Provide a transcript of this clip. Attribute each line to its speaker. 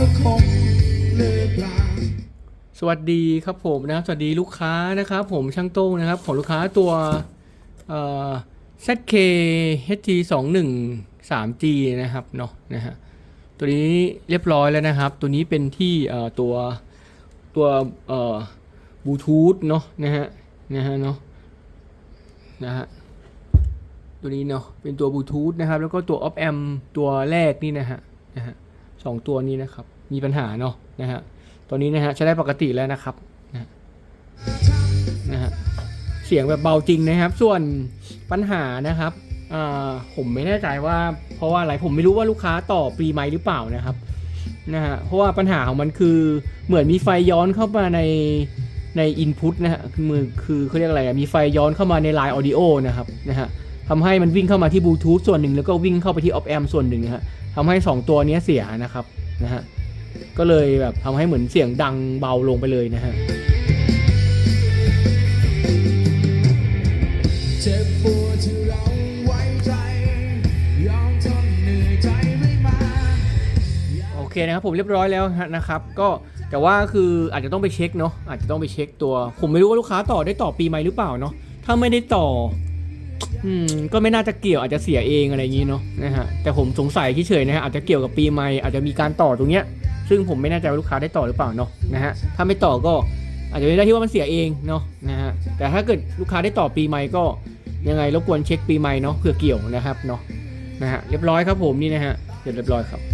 Speaker 1: ก็คงเลิกลา
Speaker 2: สวัสดีครับผมนะครับสวัสดีลูกค้านะครับ ผมช่างโต้งนะครับ ของลูกค้าตัวเอ่อ ZK HT 2 1 3 G นะครับเนาะนะฮะตัวนี้เรียบร้อยแล้วนะครับ ตัวนี้เป็นที่เอ่อตัวตัวเอ่อบลูทูธเนาะนะฮะนะฮะเนาะนะฮะตัวนี้เนาะเป็นตัวบลูทูธนะครับ แล้วก็ตัว op amp ตัวแรกนี่นะฮะนะฮะ สองตัวนี้นะครับ มีปัญหาเนาะนะฮะตัวนี้นะฮะใช้ได้ปกติแล้วนะครับนะฮะนะฮะเสียงแบบเบาจริงนะครับ ส่วนปัญหานะครับอ่าผมไม่แน่ใจว่าเพราะว่าอะไรผมไม่รู้ว่าลูกค้าต่อปรีไหมหรือเปล่านะครับนะฮะเพราะว่าปัญหาของมันคือเหมือนมีไฟย้อนเข้ามาในในอินพุตนะฮะคือมือคือเขาเรียกอะไรอะมีไฟย้อนเข้ามาในไลน์ออดิโอนะครับนะฮะ ทำให้มันวิ่งเข้ามาที่บลูทูธส่วนหนึ่งแล้วก็วิ่งเข้าไปที่ออฟแอมส่วนหนึ่งนะฮะทำให้สองตัวนี้เสียนะครับนะฮะก็เลยแบบทำให้เหมือนเสียงดังเบาลงไปเลยนะฮะ
Speaker 1: เจ็บปวดที่เราไว้ใจยอมทนเหนื่อยใจเรื่อยมา
Speaker 2: โอเคนะครับผมเรียบร้อยแล้วนะครับ ก็แต่ว่าคืออาจจะต้องไปเช็คเนาะอาจจะต้องไปเช็คตัว ผมไม่รู้ว่าลูกค้าต่อได้ต่อปีใหม่หรือเปล่าเนาะถ้าไม่ได้ต่อ อืมก็ไม่น่าจะเกี่ยวอาจจะเสียเองอะไรอย่างนี้เนาะนะฮะแต่ผมสงสัยเฉยๆนะฮะอาจจะเกี่ยวกับปีใหม่อาจจะมีการต่อตรงเนี้ย ซึ่งผมไม่แน่ใจว่าลูกค้าได้ต่อหรือเปล่าเนาะนะฮะถ้าไม่ต่อก็อาจจะไม่ได้ที่ว่ามันเสียเองเนาะนะฮะแต่ถ้าเกิดลูกค้าได้ต่อปีใหม่ก็ยังไงรบกวนเช็คปีใหม่เนาะเผื่อเกี่ยวนะครับเนาะนะฮะเรียบร้อยครับผมนี่นะฮะเสร็จเรียบร้อยครับ